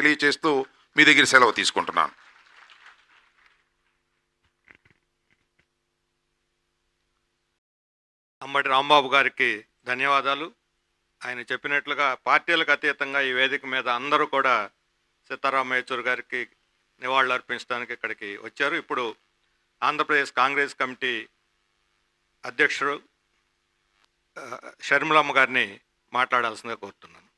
తెలియచేస్తూ మీ దగ్గర సెలవు తీసుకుంటున్నాను. అమ్మటి రాంబాబు గారికి ధన్యవాదాలు. ఆయన చెప్పినట్లుగా పార్టీలకు అతీతంగా ఈ వేదిక మీద అందరూ కూడా సీతారాం యేచూరి గారికి నివాళులు అర్పించడానికి ఇక్కడికి వచ్చారు. ఇప్పుడు ఆంధ్రప్రదేశ్ కాంగ్రెస్ కమిటీ అధ్యక్షుడు షర్మిలమ్మ గారిని మాట్లాడాల్సిందిగా కోరుతున్నాను.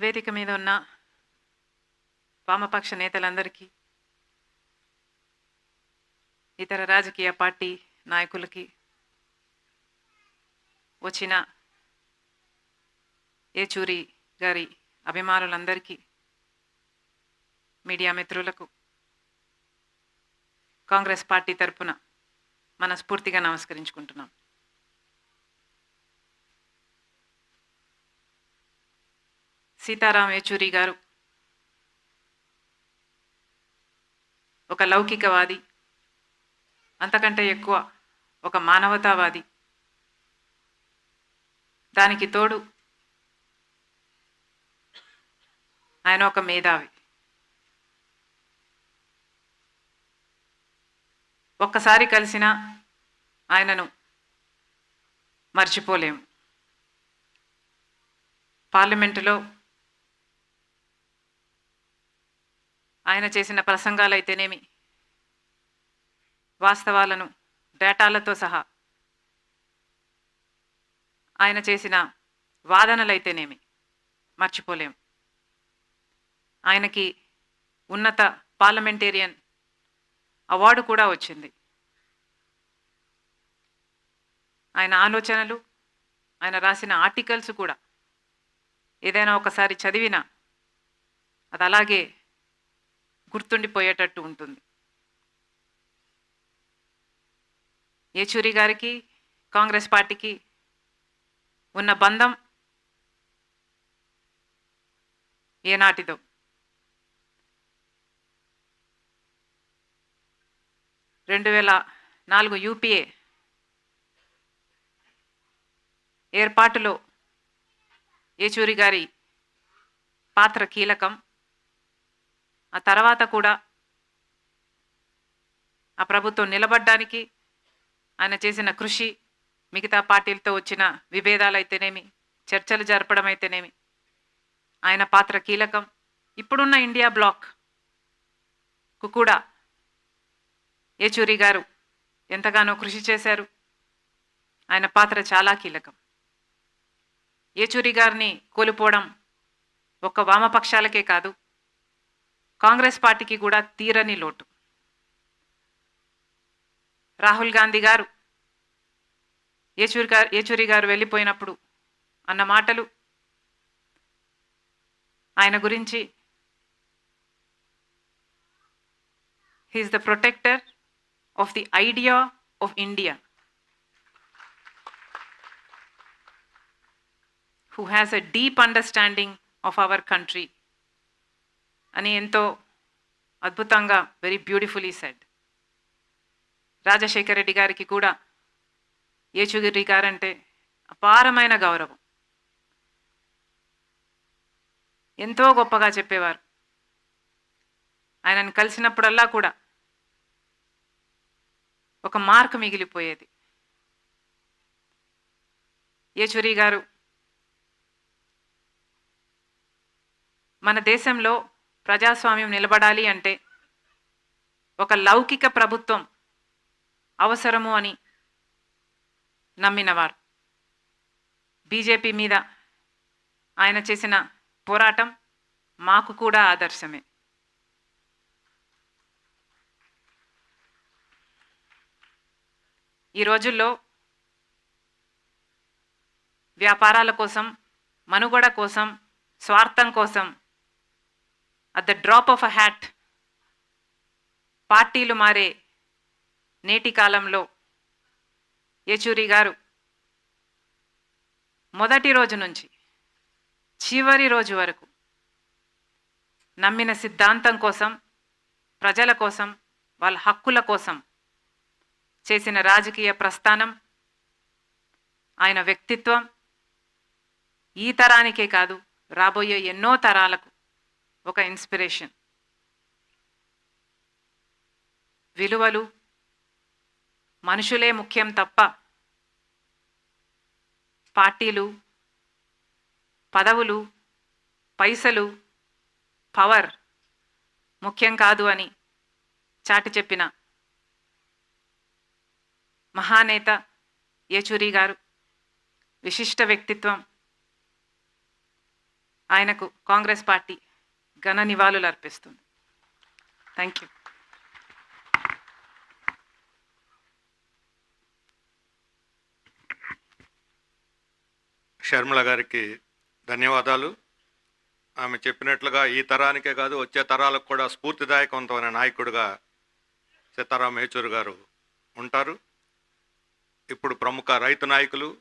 వేదిక మీద ఉన్న వామపక్ష నేతలందరికీ ఇతర రాజకీయ పార్టీ నాయకులకి వచ్చిన ఏచూరి గారి అభిమానులందరికీ మీడియా మిత్రులకు కాంగ్రెస్ పార్టీ తరపున మనస్ఫూర్తిగా నమస్కరించుకుంటున్నాం. సీతారాం యేచూరి గారు. ఒక లౌకికవాది అంతకంటే ఎక్కువ ఒక మానవతావాది. దానికి తోడు ఆయన ఒక మేధావి. ఒక్కసారి కలిసిన ఆయనను మర్చిపోలేము. పార్లమెంటులో ఆయన చేసిన ప్రసంగాలైతేనేమి? వాస్తవాలను డేటాలతో సహా. ఆయన చేసిన వాదనలైతేనేమి? మర్చిపోలేం. ఆయనకి ఉన్నత పార్లమెంటేరియన్ అవార్డు కూడా వచ్చింది. ఆయన ఆలోచనలు ఆయన రాసిన ఆర్టికల్స్ కూడా. ఏదైనా ఒకసారి చదివినా అది అలాగే గుర్తుండిపోయేటట్టు ఉంటుంది. ఏచూరి గారికి కాంగ్రెస్ పార్టీకి ఉన్న బంధం ఏనాటిదో. రెండు వేల నాలుగు యూపీఏ ఏర్పాటులో ఏచూరి గారి పాత్ర కీలకం. ఆ తర్వాత కూడా ఆ ప్రభుత్వం నిలబడ్డానికి ఆయన చేసిన కృషి మిగతా పార్టీలతో వచ్చిన విభేదాలు అయితేనేమి చర్చలు జరపడం అయితేనేమి ఆయన పాత్ర కీలకం. ఇప్పుడున్న ఇండియా బ్లాక్కు కూడా ఏచూరి గారు ఎంతగానో కృషి చేశారు. ఆయన పాత్ర చాలా కీలకం. ఏచూరి గారిని కోల్పోవడం ఒక్క వామపక్షాలకే కాదు కాంగ్రెస్ పార్టీకి కూడా తీరని లోటు. రాహుల్ గాంధీ గారు ఏచూరి గారు ఏచూరి గారు వెళ్ళిపోయినప్పుడు అన్న మాటలు ఆయన గురించి he is the protector of the idea of India who has a deep understanding of our country అని ఎంతో అద్భుతంగా very beautifully said Rajasekhara Reddy గారికి కూడా యేచుగిరి గారంటే అపారమైన గౌరవం. ఎంతో గొప్పగా చెప్పేవారు. ఆయనను కలిసినప్పుడల్లా కూడా ఒక మార్క్ మిగిలిపోయేది. యేచురి గారు మన దేశంలో ప్రజాస్వామ్యం నిలబడాలి అంటే ఒక లౌకిక ప్రభుత్వం అవసరము అని నమ్మినవారు. బీజేపీ మీద ఆయన చేసిన పోరాటం మాకు కూడా ఆదర్శమే. ఈ రోజుల్లో వ్యాపారాల కోసం మనుగడ కోసం స్వార్థం కోసం at the drop of a hat పార్టీలు మారే నేటి కాలంలో ఏచూరి గారు మొదటి రోజు నుంచి చివరి రోజు వరకు నమ్మిన సిద్ధాంతం కోసం ప్రజల కోసం వాళ్ళ హక్కుల కోసం చేసిన రాజకీయ ప్రస్థానం ఆయన వ్యక్తిత్వం ఈ తరానికే కాదు రాబోయే ఎన్నో తరాలకు ఒక ఇన్స్పిరేషన్. విలువలు మనుషులే ముఖ్యం తప్ప పార్టీలు పదవులు పైసలు పవర్ ముఖ్యం కాదు అని చాటి చెప్పిన మహానేత యేచూరి గారు విశిష్ట వ్యక్తిత్వం ఆయనకు కాంగ్రెస్ పార్టీ ఘన నివాళులు అర్పిస్తుంది. థ్యాంక్ యూ షర్మిల గారికి ధన్యవాదాలు. ఆమె చెప్పినట్లుగా ఈ తరానికే కాదు వచ్చే తరాలకు కూడా స్ఫూర్తిదాయకవంతమైన నాయకుడిగా సీతారాం యేచూరి గారు ఉంటారు. ఇప్పుడు ప్రముఖ రైతు నాయకులు